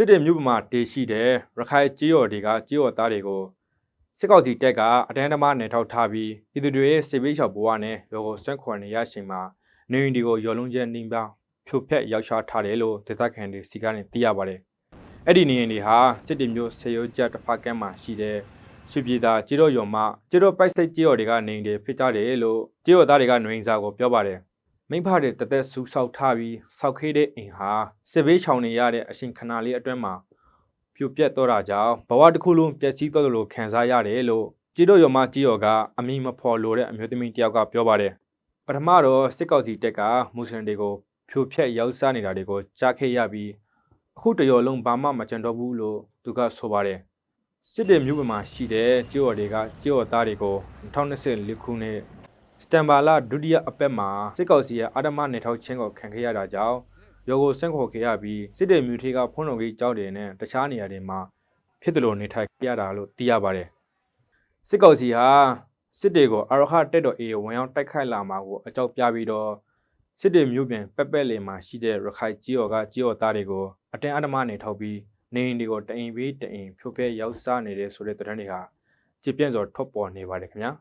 စစ်တေမြို့ပေါ်မှာတည်ရှိတဲ့ရခိုင်ကြေးရော်တွေကကြေးရော်သားတွေကိုစစ်ကောက်စီတက်ကအတန်းတမနယ်ထောက်ထားပြီးပြည်သူတွေရဲ့စစ်ပေးချောက်ဘဝနဲ့ရောကိုဆွန့်ခွာနေရချိန်မှာနေရင်ဒီကိုရော်လုံးကျဲနှင်းပါဖြိုဖက်ရောက်ရှာထားတယ်လို့ဒေသခံတွေစီကနေသိရပါတယ်။အဲ့ဒီနေရင်တွေဟာစစ်တေမြို့ဆေရိုးကျတစ်ဖက်ကမ်းမှာရှိတဲ့ဆွေပြည်သားကြေးရော်ရော်မှကြေးရော်ပိုက်စိတ်ကြေးရော်တွေကနေရင်တွေဖြစ်ကြတယ်လို့ကြေးရော်သားတွေကနှွေးစာကိုပြောပါတယ်။ မိဖတဲ့တသက်ဆူဆောက်ထားပြီးဆောက်ခဲတဲ့အိမ်ဟာစစ်ဘေးချောင်နေရတဲ့အရှင်ခဏလေးအတွင်းမှာပြိုပြက်တော့တာကြောင့်ဘဝတစ်ခုလုံးပျက်စီးသွားသလိုခံစားရတယ်လို့ကြည်တို့ရော်မကြည်ရော်ကအမိမဖော်လို့တဲ့အမျိုးသမီးတစ်ယောက်ကပြောပါတယ်ပထမတော့စစ်ကောက်စီတက်ကမွတ်စလင်တွေကိုဖြိုဖျက်ရောက်စားနေတာတွေကိုကြားခဲ့ရပြီးအခုတရော်လုံးဘာမှမကြံတော့ဘူးလို့သူကဆိုပါတယ်စစ်တေမျိုးပေါ်မှာရှိတဲ့ကြည်ရော်တွေကကြည်ရော်သားတွေကို2024ခုနှစ် စတန်ဘာလာဒုတိယအပတ်မှာစစ်ကောင်စီရဲ့အာဓမနေထောက်ချင်းကိုခံခဲ့ရတာကြောင့်ရောကိုဆင့်ခေါ်ခဲ့ရပြီးစစ်တေမြူထေကဖုံးတော်ကြီးကြောက်တယ်နဲ့တခြားနေရာတွေမှာဖြစ်တယ်လို့နေထိုင်ခဲ့ရတာလို့သိရပါတယ်စစ်ကောင်စီဟာစစ်တေကိုအရဟတက်တော်အေဝင်ရောက်တိုက်ခိုက်လာမှာကိုအကြောက်ပြပြီးတော့စစ်တေမျိုးပြင်ပက်ပက်လင်မှာရှိတဲ့ရခိုင်ကြီးော်ကကြီးော်သားတွေကိုအတင်းအဓမ္မနေထောက်ပြီးနေအိမ်တွေကိုတအိမ်ပြီးတအိမ်ဖြိုဖဲရောက်စားနေတဲ့ဆိုတဲ့သတင်းတွေဟာကြည်ပြန့်စွာထွက်ပေါ်နေပါတယ်ခင်ဗျာ